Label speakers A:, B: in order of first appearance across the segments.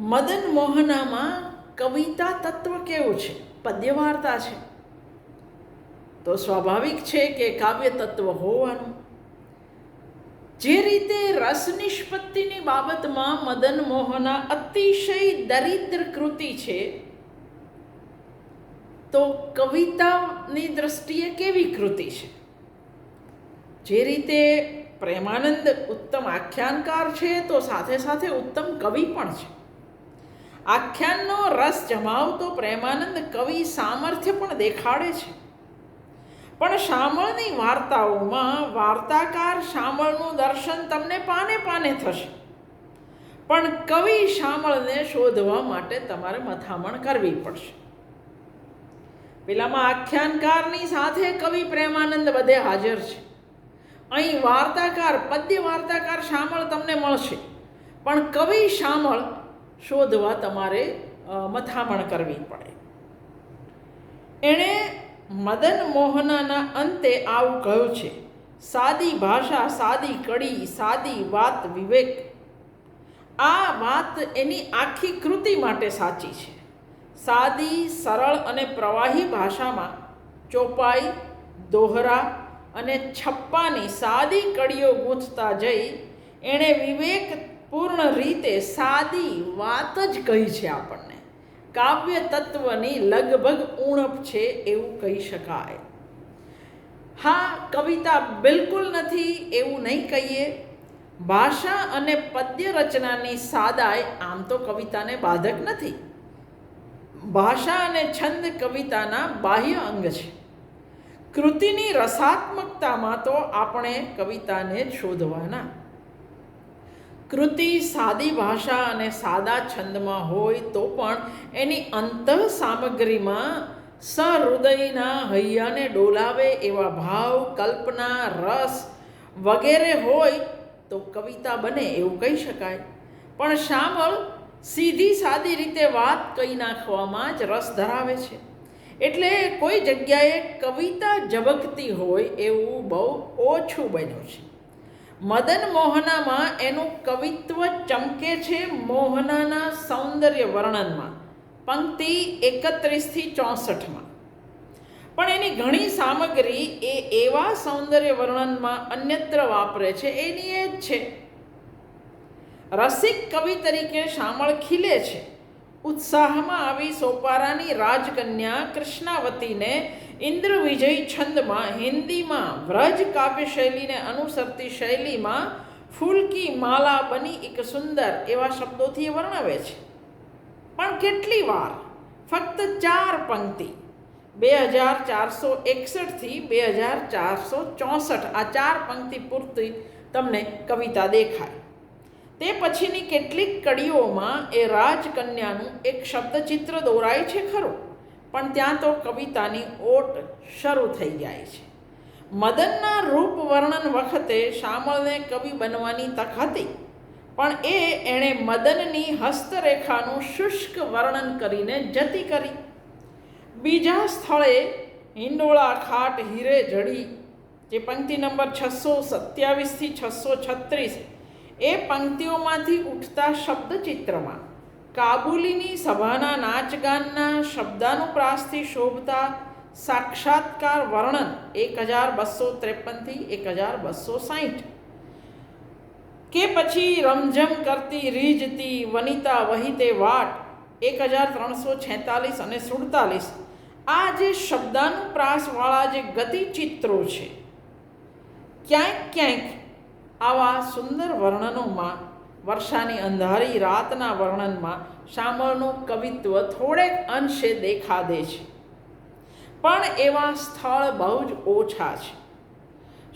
A: મદન મોહનામાં કવિતા તત્વ કેવું છે? પદ્યવાર્તા છે. તો સ્વાભાવિક છે કે કાવ્ય તત્વ હોવાનું. જે રીતે રસ નિષ્પત્તિની બાબતમાં મદન મોહના અતિશય દરિદ્ર કૃતિ છે, તો કવિતાની દ્રષ્ટિએ કેવી કૃતિ છે? જે રીતે પ્રેમાનંદ ઉત્તમ આખ્યાનકાર છે, તો સાથે સાથે ઉત્તમ કવિ પણ છે. આખ્યાનનો રસ જમાવતો પ્રેમાનંદ કવિ સામર્થ્ય પણ દેખાડે છે. પણ શામળની વાર્તાઓમાં વાર્તાકાર શામળનું દર્શન તમને પાને પાને થશે. પણ કવિ શામળને શોધવા માટે તમારે મથામણ કરવી પડશે. પેલામાં આખ્યાનકારની સાથે કવિ પ્રેમાનંદ બધે હાજર છે. અહીં વાર્તાકાર, પદ્ય વાર્તાકાર શામળ તમને મળશે. પણ કવિ શામળ શોધવા તમારે મથામણ કરવી પડે. એણે મદન મોહનાના અંતે આવું કહ્યું છે, સાદી ભાષા, સાદી કડી, સાદી વાત, વિવેક. આ વાત એની આખી કૃતિ માટે સાચી છે. સાદી, સરળ અને પ્રવાહી ભાષામાં ચોપાઈ, દોહરા અને છપ્પાની સાદી કડીઓ ગૂંથતા જઈ, એણે વિવેકપૂર્ણ રીતે સાદી વાત જ કહી છે આપણને. કાવ્ય તત્વની લગભગ ઉણપ છે એવું કહી શકાય. હા, કવિતા બિલકુલ નથી એવું નહીં કહીએ. ભાષા અને પદ્ય રચનાની સાદાઈ આમ તો કવિતાને બાધક નથી. ભાષા અને છંદ કવિતાના બાહ્ય અંગ છે. કૃતિની રસાત્મકતામાં તો આપણે કવિતાને શોધવાના. કૃતિ સાદી ભાષા અને સાદા છંદમાં હોય તો પણ એની અંતઃ સામગ્રીમાં સહૃદયના હૈયાને ડોલાવે એવા ભાવ, કલ્પના, રસ વગેરે હોય તો કવિતા બને એવું કહી શકાય. પણ શામળ સીધી સાદી રીતે વાત કહી નાખવામાં જ રસ ધરાવે છે. એટલે કોઈ જગ્યાએ કવિતા ઝબકતી હોય એવું બહુ ઓછું બન્યું છે. મદન મોહનામાં એનું કવિત્વ ચમકે છે મોહનાના સૌંદર્ય વર્ણનમાં. પંક્તિ એકત્રીસથી ચોસઠમાં. પણ એની ઘણી સામગ્રી એ એવા સૌંદર્ય વર્ણનમાં અન્યત્ર વાપરે છે, એની એ જ છે. રસિક કવિ તરીકે શામળ ખીલે છે. ઉત્સાહમાં આવી સોપારાની રાજકન્યા કૃષ્ણાવતીને ઇન્દ્ર વિજય છંદમાં હિન્દીમાં વ્રજ કાવ્ય શૈલીને અનુસરતી શૈલીમાં ફૂલકી માલા બની એક સુંદર એવા શબ્દોથી એ વર્ણવે છે. પણ કેટલી વાર? ફક્ત ચાર પંક્તિ. બે હજાર ચારસો એકસઠથી બે હજાર ચારસો ચોસઠ આ ચાર પંક્તિ પૂરતી તમને કવિતા દેખાય. તે પછીની કેટલીક કડીઓમાં એ રાજકન્યાનું એક શબ્દચિત્ર દોરાય છે ખરું? પણ ત્યાં તો કવિતાની ઓટ શરૂ થઈ જાય છે. મદનના રૂપ વર્ણન વખતે શામળને કવિ બનવાની તક હતી, પણ એ એણે મદનની હસ્તરેખાનું શુષ્ક વર્ણન કરીને જતી કરી. બીજા સ્થળે હિંડોળા ખાટ હીરે જડી, જે પંક્તિ નંબર છસો સત્યાવીસથી છસો છત્રીસ, એ પંક્તિઓમાંથી ઉઠતા શબ્દચિત્રમાં કાબુલીની સભાના નાચગાનના શબ્દાનુપ્રાસથી શોભતા સાક્ષાત્કાર વર્ણન એક હજાર બસો ત્રેપનથી એક હજાર બસો સાહીઠ કે પછી રમઝમ કરતી રીજતી વનિતા વહિતે વાટ એક હજાર ત્રણસો છેતાલીસ અને સુડતાલીસ. આ જે શબ્દાનુપ્રાસવાળા જે ગતિચિત્રો છે, ક્યાંક ક્યાંક આવા સુંદર વર્ણનોમાં વર્ષાની અંધારી રાતના વર્ણનમાં શામળનું કવિત્વ થોડેક અંશે દેખા દે છે. પણ એવા સ્થળ બહુ જ ઓછા છે.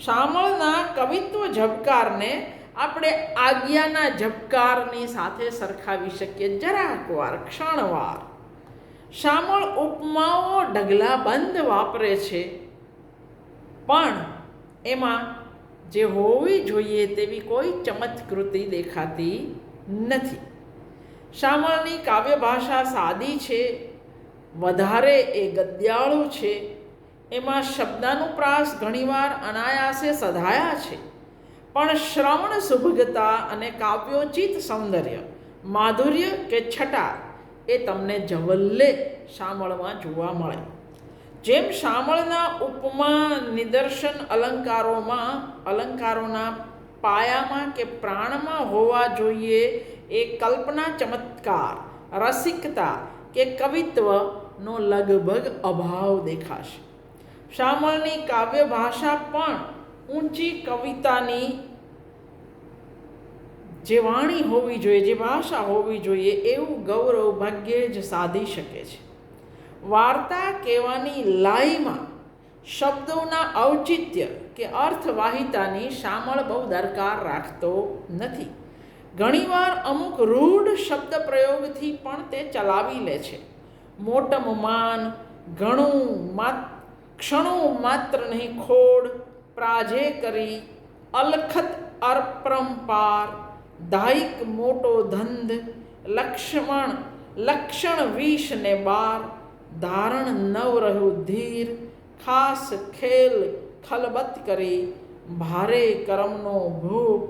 A: શામળના કવિત્વ ઝબકારને આપણે આજ્ઞાના ઝબકારની સાથે સરખાવી શકીએ. જરાક વાર ક્ષણવાર શામળ ઉપમાઓ ઢગલાબંધ વાપરે છે. પણ એમાં જે હોવી જોઈએ તેવી કોઈ ચમત્કૃતિ દેખાતી નથી. શામળની કાવ્ય ભાષા સાદી છે, વધારે એ ગદ્યાળું છે. એમાં શબ્દાનુપ્રાસ ઘણીવાર અનાયાસે સધાયા છે. પણ શ્રવણ સુભગતા અને કાવ્યોચિત સૌંદર્ય, માધુર્ય કે છટા એ તમને જવલ્લે શામળમાં જોવા મળે. જેમ શામળના ઉપમા નિદર્શન અલંકારોમાં, અલંકારોના પાયામાં કે પ્રાણમાં હોવા જોઈએ, એ કલ્પના ચમત્કાર, રસિકતા કે કવિત્વનો લગભગ અભાવ દેખાશે. શામળની કાવ્ય ભાષા પણ ઊંચી કવિતાની જે વાણી હોવી જોઈએ, જે ભાષા હોવી જોઈએ, એવું ગૌરવ ભાગ્યે જ સાધી શકે છે. વાર્તા કહેવાની લાઈમાં શબ્દોના ઔચિત્ય કે અર્થવાહિતાની શામળ બહુ દરકાર રાખતો નથી. ઘણીવાર અમુક રૂઢ શબ્દ પ્રયોગથી પણ તે ચલાવી લે છે. મોટમ માન, ઘણું માત ક્ષણું માત્ર નહીં, ખોડ, પ્રાજે કરી, અલખત અર્પરંપાર દાયિક મોટો ધંધ, લક્ષ્મણ, લક્ષણ વિષ ને બાર ધારણ નવ રહ્યું ધીર, ખાસ ખેલ ખલબત કરી, ભારે કરમનો ભૂપ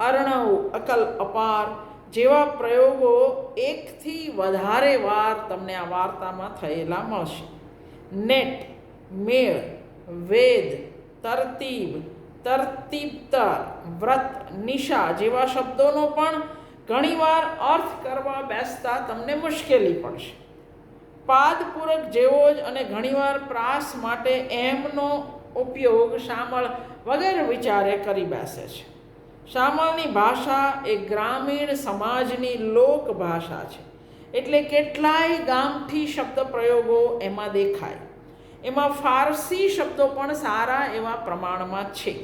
A: અર્ણવ અકલ અપાર, જેવા પ્રયોગો એકથી વધારે વાર તમને આ વાર્તામાં થયેલા મળશે. નેટ, મેળ, વેદ, તરતીબ, તરતીબતર, વ્રત, નિશા જેવા શબ્દોનો પણ ઘણીવાર અર્થ કરવા બેસતા તમને મુશ્કેલી પડશે. પાદપૂરક જેવો જ અને ઘણીવાર પ્રાસ માટે એમનો ઉપયોગ શામળ વગેરે વિચારે કરી બેસે છે. શામળની ભાષા એ ગ્રામીણ સમાજની લોક ભાષા છે. એટલે કેટલાય ગામઠી શબ્દ પ્રયોગો એમાં દેખાય. એમાં ફારસી શબ્દો પણ સારા એવા પ્રમાણમાં છે.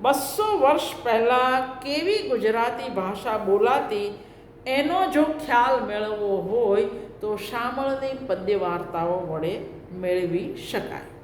A: બસો વર્ષ પહેલાં કેવી ગુજરાતી ભાષા બોલાતી એનો જો ખ્યાલ મેળવવો હોય તો શામળની પદ્ય વાર્તાઓ વડે મેળવી શકાય.